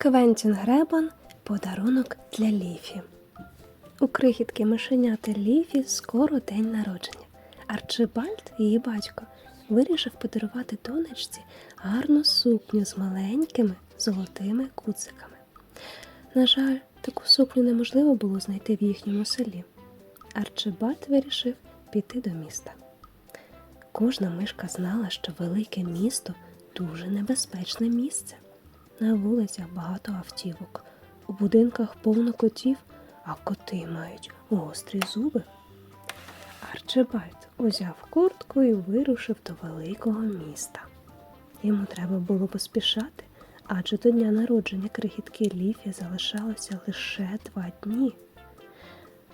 Квентін Гребан подарунок для Ліфі. У крихітки мишеняти Ліфі скоро день народження. Арчибальд, її батько, вирішив подарувати донечці гарну сукню з маленькими золотими куциками. На жаль, таку сукню неможливо було знайти в їхньому селі. Арчибальд вирішив піти до міста. Кожна мишка знала, що велике місто дуже небезпечне місце. На вулицях багато автівок, у будинках повно котів, а коти мають гострі зуби. Арчибальд узяв куртку і вирушив до великого міста. Йому треба було поспішати, адже до дня народження крихітки Ліфі залишалося лише два дні.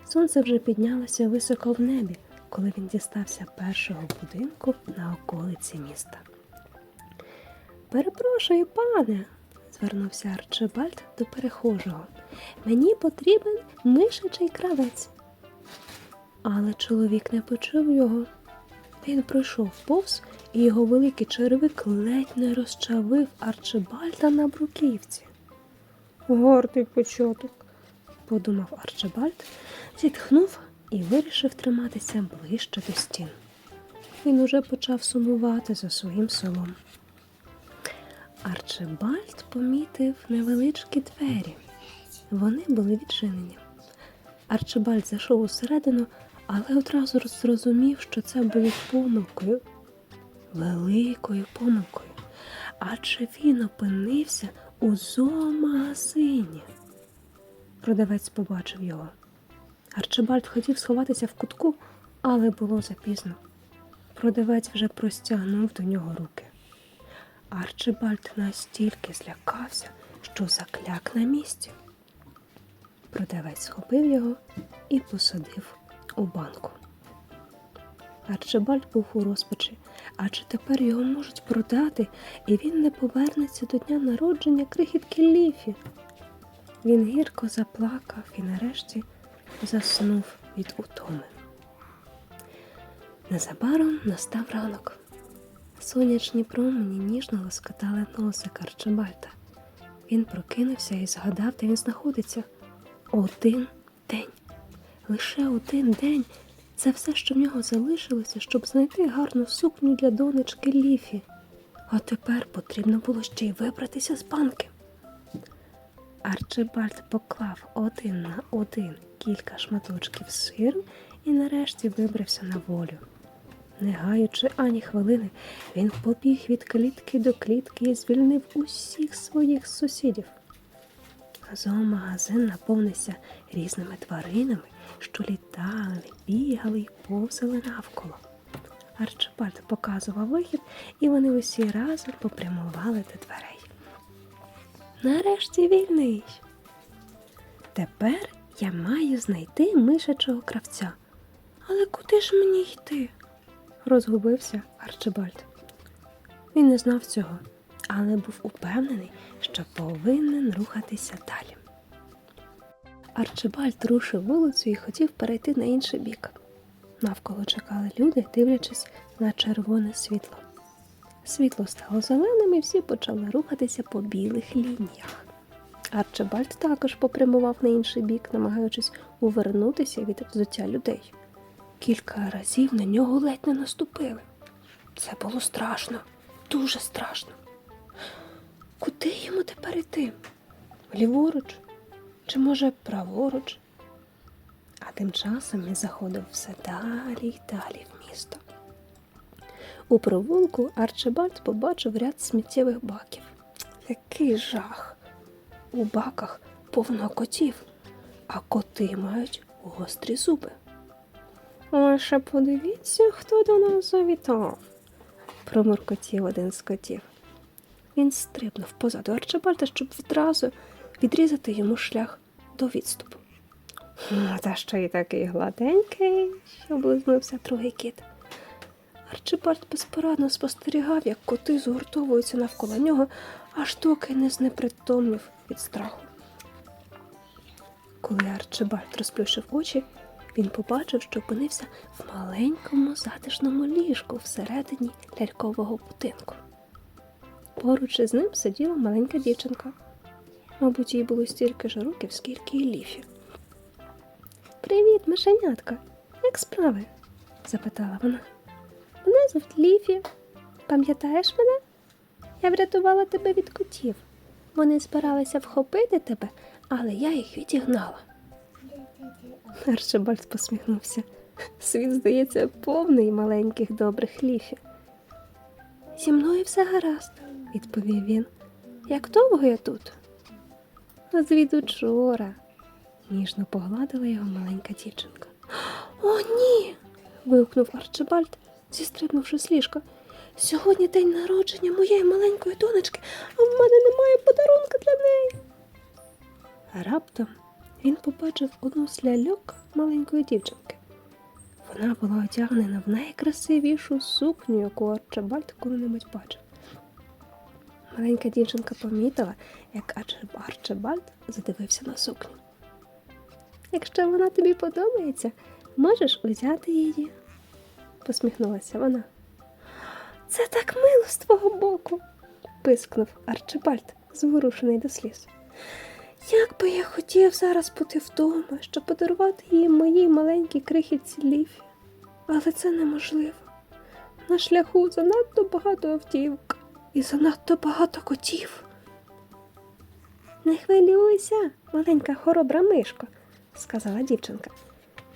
Сонце вже піднялося високо в небі, коли він дістався першого будинку на околиці міста. Перепрошую, пане, звернувся Арчибальд до перехожого. Мені потрібен мишачий кравець. Але чоловік не почув його. Він пройшов повз, і його великий черевик ледь не розчавив Арчибальда на бруківці. Гордий початок, подумав Арчибальд, зітхнув і вирішив триматися ближче до стін. Він уже почав сумувати за своїм селом. Арчибальд помітив невеличкі двері. Вони були відчинені. Арчибальд зайшов усередину, але одразу зрозумів, що це було помилкою, великою помилкою. Адже він опинився у зоомагазині. Продавець побачив його. Арчибальд хотів сховатися в кутку, але було запізно. Продавець вже простягнув до нього руки. Арчибальд настільки злякався, що закляк на місці. Продавець схопив його і посадив у банку. Арчибальд був у розпачі, адже тепер його можуть продати, і він не повернеться до дня народження крихітки Ліфі. Він гірко заплакав і нарешті заснув від утоми. Незабаром настав ранок. Сонячні промені ніжно лоскотали носик Арчибальда. Він прокинувся і згадав, де він знаходиться. Один день. Лише один день. Це все, що в нього залишилося, щоб знайти гарну сукню для донечки Ліфі. А тепер потрібно було ще й вибратися з банки. Арчибальд поклав один на один кілька шматочків сиру і нарешті вибрався на волю. Не гаючи ані хвилини, він побіг від клітки до клітки і звільнив усіх своїх сусідів. Зоомагазин наповнився різними тваринами, що літали, бігали й повзали навколо. Арчибальд показував вихід, і вони усі разом попрямували до дверей. Нарешті вільний. Тепер я маю знайти мишачого кравця. Але куди ж мені йти? Розгубився Арчибальд. Він не знав цього, але був упевнений, що повинен рухатися далі. Арчибальд рушив вулицю і хотів перейти на інший бік. Навколо чекали люди, дивлячись на червоне світло. Світло стало зеленим і всі почали рухатися по білих лініях. Арчибальд також попрямував на інший бік, намагаючись увернутися від взуття людей. Кілька разів на нього ледь не наступили. Це було страшно, дуже страшно. Куди йому тепер іти? Ліворуч? Чи, може, праворуч? А тим часом він заходив все далі й далі в місто. У провулку Арчибальд побачив ряд сміттєвих баків. Який жах! У баках повно котів, а коти мають гострі зуби. Лише подивіться, хто до нас завітав, промуркотів один з котів. Він стрибнув позаду Арчибальда, щоб відразу відрізати йому шлях до відступу. Та ще й такий гладенький, облизнувся другий кіт. Арчибальд безпорадно спостерігав, як коти згуртовуються навколо нього, аж доки не знепритомнів від страху. Коли Арчибальд розплющив очі, він побачив, що опинився в маленькому затишному ліжку всередині лялькового будинку. Поруч із ним сиділа маленька дівчинка. Мабуть, їй було стільки ж років, скільки і ліфі. Привіт, мишенятка. Як справи? запитала вона. Мене звуть Ліфі. Пам'ятаєш мене? Я врятувала тебе від котів. Вони збиралися вхопити тебе, але я їх відігнала. Арчибальд посміхнувся. Світ, здається, повний маленьких добрих ліфі. Зі мною все гаразд, відповів він. Як довго я тут? Звід учора, ніжно погладила його маленька дівчинка. О, ні. вигукнув Арчибальд, зістрибнувши з ліжка. Сьогодні день народження моєї маленької донечки, а в мене немає подарунка для неї. Раптом він побачив одну з ляльок маленької дівчинки. Вона була одягнена в найкрасивішу сукню, яку Арчибальд коли-небудь бачив. Маленька дівчинка помітила, як Арчи- Арчибальд задивився на сукню. Якщо вона тобі подобається, можеш узяти її, посміхнулася вона. Це так мило з твого боку, пискнув Арчибальд, зворушений до сліз. Як би я хотів зараз бути вдома, щоб подарувати їй моїй маленькій крихітці ліфі, але це неможливо. На шляху занадто багато автівок і занадто багато котів. Не хвилюйся, маленька хоробра мишко, сказала дівчинка.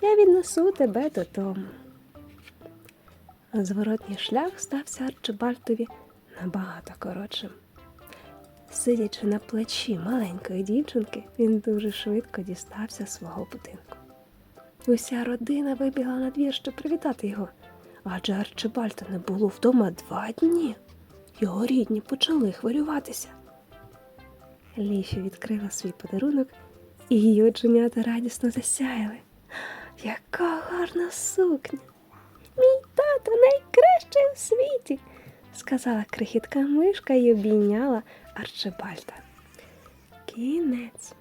Я віднесу тебе додому. Зворотній шлях стався Арчибальдові набагато коротшим. Сидячи на плечі маленької дівчинки, він дуже швидко дістався свого будинку. Уся родина вибігла на двір, щоб привітати його, адже Арчибальда не було вдома два дні. Його рідні почали хвилюватися. Ліфі відкрила свій подарунок, і її оченята радісно засяяли. Яка гарна сукня! Мій тато найкращий у світі, сказала крихітка мишка і обійняла Арчибальда. Кінець.